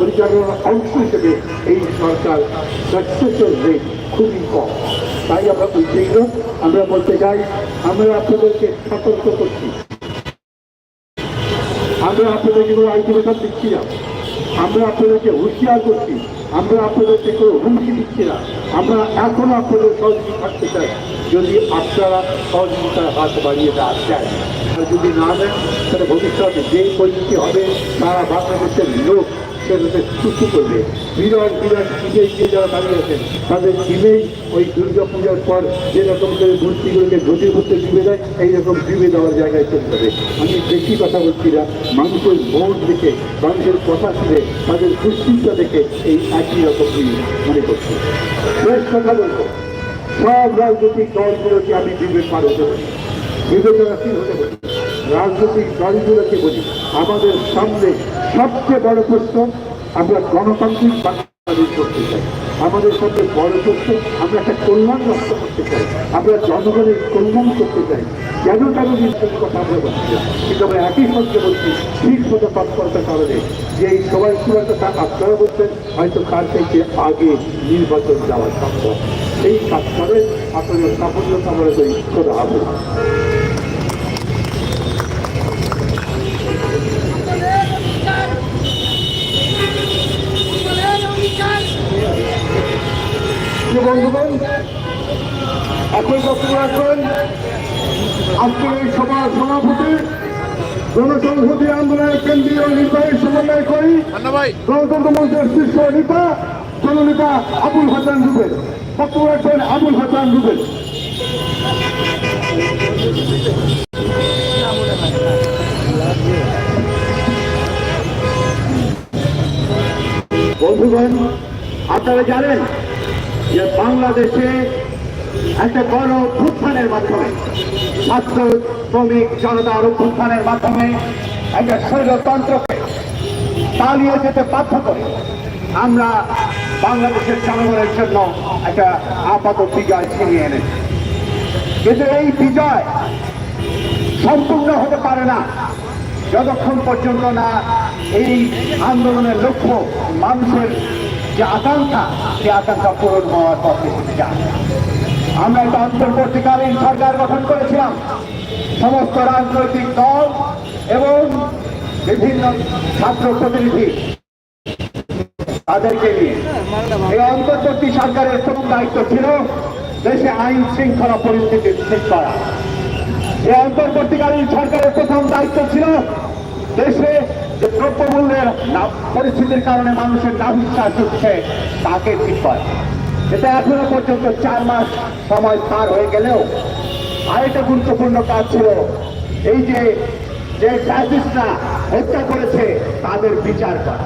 পরিচালনার অংশ হিসেবে এই সরকার সাকসেসের রেট খুবই কম। তাই আমরা উদ্বিগ্ন আমরা বলতে চাই, আমরা আপনাদেরকে সতর্ক করছি। আমরা আপনাদেরকে কোনো আইটিমেশন দিচ্ছি না। আমরা আপনাদেরকে হুঁশিয়ার করছি। আমরা আপনাদেরকে কোনো হুমকি দিচ্ছি না। আমরা এখনও আপনাদের সহযোগী থাকতে চাই। যদি আপনারা সহযোগিতার হাত বাড়িয়ে দেওয়া চান আর যদি না দেন, তাহলে ভবিষ্যতে যে পরিস্থিতি হবে, তারা বাংলাদেশের লোক। সেটাতে সুস্থ করবে। বিরাট বিরাট টিমে গিয়ে যারা দাঁড়িয়ে আছেন, তাদের টিমেই ওই দুর্গা পূজার পর যেরকম করে মূর্তিগুলোকে মধ্যে ডুবে দেয় এইরকম ডুবে দেওয়ার জায়গায় চলে যাবে। আমি বেশি কথা বলছি না, মানুষের মন দেখে, মানুষের কথা শুনে, তাদের দুশ্চিন্তা দেখে এই একই রকম মনে করছি। শেষ কথা বলব। সব রাজনৈতিক দলগুলোকে আমি বিবেক পার। হতে বলি বিবেচনাশীল হতে বলি রাজনৈতিক দলগুলোকে বলি, আমাদের সামনে সবচেয়ে বড় প্রশ্ন, আমরা গণতান্ত্রিক বাংলাদেশ করতে চাই। আমাদের সাথে বড় প্রশ্ন, আমরা একটা কল্যাণ রাষ্ট্র করতে চাই। আমরা জনগণের কল্যাণ করতে চাই। কেন কেন নির্বাচনের কথা আমরা বলছি। কিন্তু আমরা একই সঙ্গে বলছি, ঠিক মতো তৎপরতার কারণে যে এই সবাই সময় কথা আপনারা বলছেন, হয়তো তার থেকে আগে নির্বাচন যাওয়া সম্ভব। এই কাজ করে আপনাদের সাফল্য কামনা করি। হবে বন্ধুগণ একই বক্তব্য রাখবেন আজকের এই সভার সভাপতি গণসংহতি আন্দোলনের কেন্দ্রীয় নির্বাহী সমন্বয় করি গণতন্ত্র মঞ্চের শীর্ষ নেতা জননেতা আবুল হাসান রুবেল। বক্তব্য রাখবেন আবুল হাসান রুবেল। বন্ধুগণ আপনারা জানেন যে বাংলাদেশে একটা গণ অভ্যুত্থানের মাধ্যমে ছাত্র শ্রমিক জনতার অভ্যুত্থানের মাধ্যমে একটা স্বৈরতন্ত্রকে চালিয়ে যেতে বাধ্য করে, আমরা বাংলাদেশের জনগণের জন্য একটা আপাত বিজয় ছিনিয়ে এনেছি। কিন্তু এই বিজয় সম্পূর্ণ হতে পারে না। যতক্ষণ পর্যন্ত না এই আন্দোলনের লক্ষ্য মানুষের যে আকাঙ্ক্ষা, সে আকাঙ্ক্ষা পূরণ হওয়ার পথে যায় আমরা একটা অন্তর্বর্তীকালীন সরকার গঠন করেছিলাম। সমস্ত রাজনৈতিক দল এবং বিভিন্ন ছাত্র প্রতিনিধি তাদেরকে নিয়ে। এই অন্তর্বর্তী সরকারের প্রথম দায়িত্ব ছিল দেশে আইন শৃঙ্খলা পরিস্থিতি ঠিক করা। এই অন্তর্বর্তীকালীন সরকারের প্রথম দায়িত্ব ছিল দেশে দ্রব্যমূল্যের পরিস্থিতির কারণে মানুষের নাভিশ্বাস উঠছে তাকে ঠিক করে এটা এখনও পর্যন্ত চার মাস সময় পার হয়ে গেলেও আরেকটা গুরুত্বপূর্ণ কাজ ছিল, এই যে যে ফ্যাসিস্টরা হত্যা করেছে, তাদের বিচার করা।